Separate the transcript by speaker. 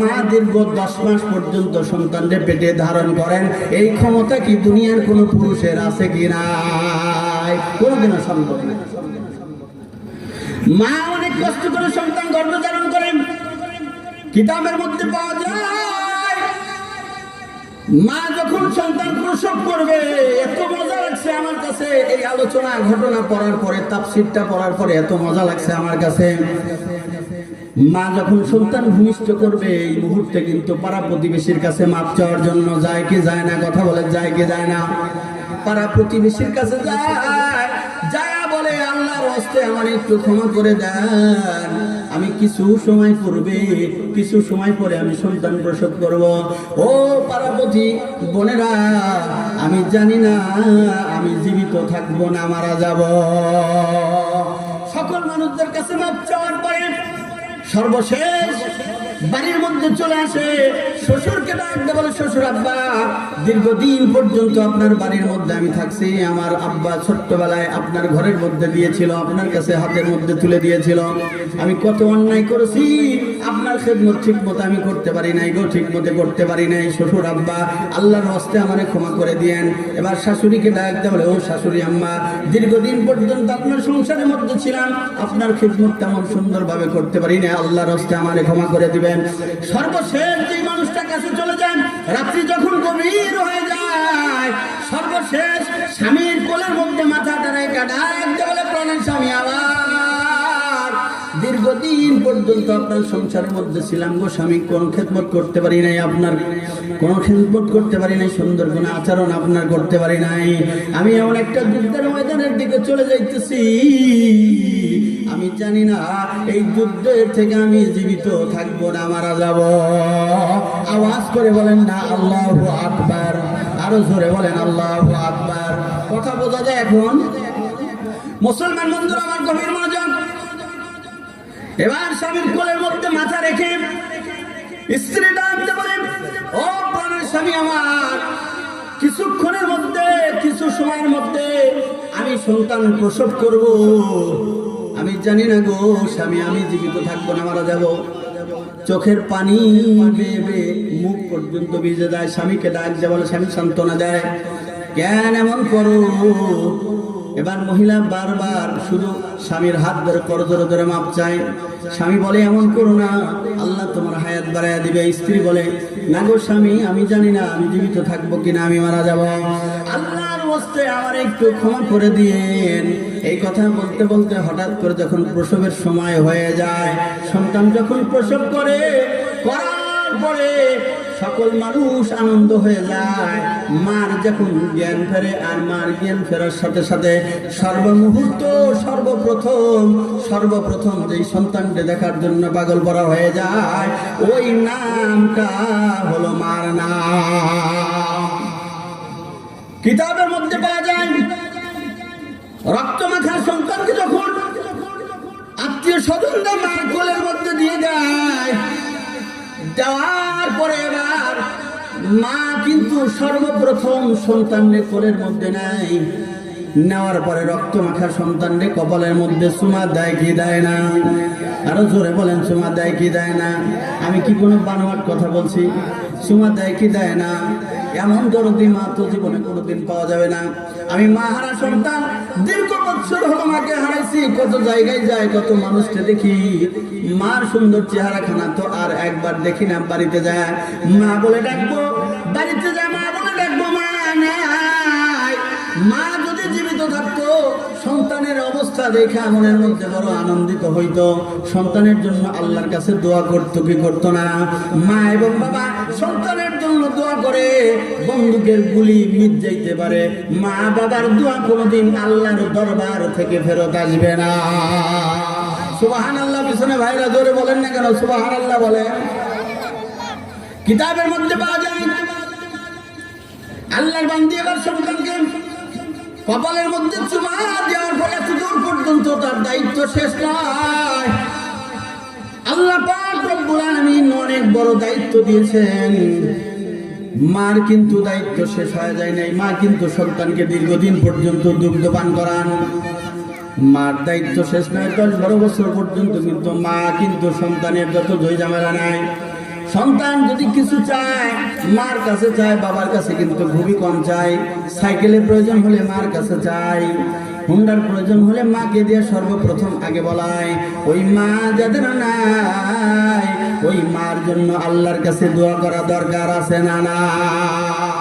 Speaker 1: মা দীর্ঘ দশ মাস পর্যন্ত সন্তানদের পেটে ধারণ করেন। এই ক্ষমতা কি দুনিয়ার কোন পুরুষের আছে সম্ভব না মা অনেক কষ্ট করে সন্তান গর্ভ ধারণ করেন। কিতাবের মধ্যে পাওয়া যায়, মা যখন সন্তান প্রসব করবে, এত মজা লাগছে আমার কাছে। এই আলোচনা, ঘটনা পড়ার পরে তাপসিরটা পড়ার পরে এত মজা লাগছে আমার কাছে। মা যখন সন্তান ভূমিষ্ঠ করবে, এই মুহূর্তে কিন্তু পাড়া প্রতিবেশীর কাছে মাপ চাওয়ার জন্য যায় কি যায় না, কথা বলে যায় কি যায় না। পাড়া প্রতিবেশীর কাছে যায় বলে আমার একটু ক্ষমা করে দেন। আমি কিছু সময় কিছু সময় পরে আমি সন্তান ও আমি জানি না, আমি জীবিত থাকব না, মারা যাব। সকল মানুষদের কাছে মাপ চাওয়ার পরে সর্বশেষ বাড়ির মধ্যে চলে আসে। শ্বশুরকে ডাকতে বলে, শ্বশুর আব্বা, দীর্ঘদিন পর্যন্ত আপনার বাড়ির মধ্যে আমি থাকছি। আমার আব্বা ছোট্টবেলায় আপনার ঘরের মধ্যে দিয়েছিল, আপনার কাছে হাতের মধ্যে তুলে দিয়েছিল। আমি কত অন্যায় করেছি। আপনার খেদমত ঠিক মতো আমি করতে পারি নাই গো, ঠিক মতো করতে পারি নাই। শ্বশুর আব্বা, আল্লাহর হস্তে আমারে ক্ষমা করে দিয়েন। এবার শাশুড়িকে ডাকতে বলে, ও শাশুড়ি আম্মা, দীর্ঘদিন পর্যন্ত আপনার সংসারের মধ্যে ছিলাম। আপনার খেদমত তেমন সুন্দরভাবে করতে পারি না আল্লাহর হস্তে আমারে ক্ষমা করে দিবেন। সর্বশেষ যে মানুষটা কাছে চলে যান, রাত্রি যখন গভীর হয়ে যায়, সর্বশেষ স্বামীর কোলের মধ্যে মাথা রেখে কাটায় বলে প্রাণের স্বামী আবার দীর্ঘদিন পর্যন্ত আপনার সংসারের মধ্যে ছিলাম গো স্বামী, কোন খেদমত করতে পারি নাই আপনার, কোন খেদমত করতে পারি নাই সুন্দর কোন আচরণ আপনার করতে পারি নাই। আমি এমন একটা যুদ্ধের ময়দানের দিকে চলে যাইতেছি। আমি জানি না এই যুদ্ধের থেকে আমি জীবিত থাকব না, মারা যাব। আওয়াজ করে বলেন না, আল্লাহ আকবার। আরও জোরে বলেন, আল্লাহ আকবার। কথা বোঝা যায় এখন? মুসলমান বন্ধুরা, আমার গভীর মনোযোগ এবার স্বামীর কোলের মধ্যে মাথা রেখে স্ত্রী ডাকতে বলেন ও প্রাণের স্বামী আমার, কিছুক্ষণের মধ্যে, কিছু সময়ের মধ্যে আমি সন্তান প্রসব করব। আমি জানি না গো স্বামী, আমি জীবিত থাকব না, মারা যাব। চোখের পানি বেয়ে মুখ পর্যন্ত ভিজে যায়। স্বামীকে ডাক যে বলে, স্বামী, সান্ত্বনা দেয়। কেন এমন করো এবার মহিলা বারবার শুধু স্বামীর হাত ধরে করজোরে ধরে মাপ চায়। স্বামী বলে, এমন করো না। আল্লাহ তোমার হায়াত বাড়াইয়া দিবে। স্ত্রী বলে, না গো স্বামী, আমি জানি না আমি জীবিত থাকব কিনা, আমি মারা যাব। আল্লাহর বস্তে আমার একটু ক্ষমা করে দিয়েন। এই কথা বলতে বলতে হঠাৎ করে যখন প্রসবের সময় হয়ে যায়, সন্তান যখন প্রসব করে, করার পরে সকল মানুষ আনন্দ হয়ে যায়। মার যখন জ্ঞান ফেরে আর মার জ্ঞান ফেরার সাথে সাথে সর্বমুহূর্ত, সর্বপ্রথম সর্বপ্রথম যেই সন্তানকে দেখার জন্য পাগল করা হয়ে যায়, ওই নামটা হলো মার নাম। কিতাবের মধ্যে পাওয়া যায়, রক্ত মাখার সন্তানকে যখন আত্মীয় স্বজনরা মার কোলের মধ্যে দিয়ে দেয় দেওয়ার পরে এবার মা কিন্তু সর্বপ্রথম সন্তান রে কোলের মধ্যে নাই। নেওয়ার পরে রক্ত মাখা সন্তান সন্তানরে কপালের মধ্যে সুমা দেয় কি দেয় না? আরও জোরে বলেন, সুমা দেয় কি দেয় না? আমি কি কোনো বানোয়াট কথা বলছি? সুমা দেয় কি দেয় না? এমন দরদি মা তো জীবনে কোনোদিন পাওয়া যাবে না। আমি মা হারা সন্তান, দীর্ঘ বছর হলো মাকে হারাইছি, কত জায়গায় যায়, কত মানুষকে দেখি। মার সুন্দর চেহারা খানা তো আর একবার দেখি না, বাড়িতে যায়। মা বলে ডাকবো, বাড়িতে যায় মা, বলে ডাকবো, মা নাই। মা যদি জীবিত থাকতো, সন্তানের অবস্থা দেখে মনের মধ্যে বড় আনন্দিত হইতো। সন্তানের জন্য আল্লাহর কাছে দোয়া করতো, কি করতো না? মা এবং বাবা সন্তানের জন্য দোয়া করে, বন্দুকের গুলি পারে। মা বাবার দোয়া কোনোদিন আল্লাহর দরবার থেকে ফেরত আসবে না। সুবাহান আল্লাহ পিছনে ভাইরা জোরে বলেন না কেন? সুবাহান আল্লাহ কিতাবের মধ্যে পাওয়া যায়, আল্লাহর বান্দি সন্তানকে কপালের মধ্যে চুমা দেওয়ার পরে এত দূর পর্যন্ত তার দায়িত্ব শেষ নয়। আল্লাহ পাক রব্বুল আলামিন অনেক বড় দায়িত্ব দিয়েছেন। মার কিন্তু দায়িত্ব শেষ হয়ে যায় নাই। মা কিন্তু সন্তানকে দীর্ঘদিন পর্যন্ত দুগ্ধ পান করান। মার দায়িত্ব শেষ নয়, দশ বারো বছর পর্যন্ত কিন্তু মা কিন্তু সন্তানের যত জয় ঝামেলা নাই। সন্তান যদি কিছু চায়, মার কাছে চায়, বাবার কাছে কিন্তু খুবই কম চায়। সাইকেলের প্রয়োজন হলে মার কাছে চায়। হুন্ডার প্রয়োজন হলে মাকে দিয়ে সর্বপ্রথম আগে বলায়, ওই মা যাদের নাই ওই মার জন্য আল্লাহর কাছে দোয়া করা দরকার আছে না না?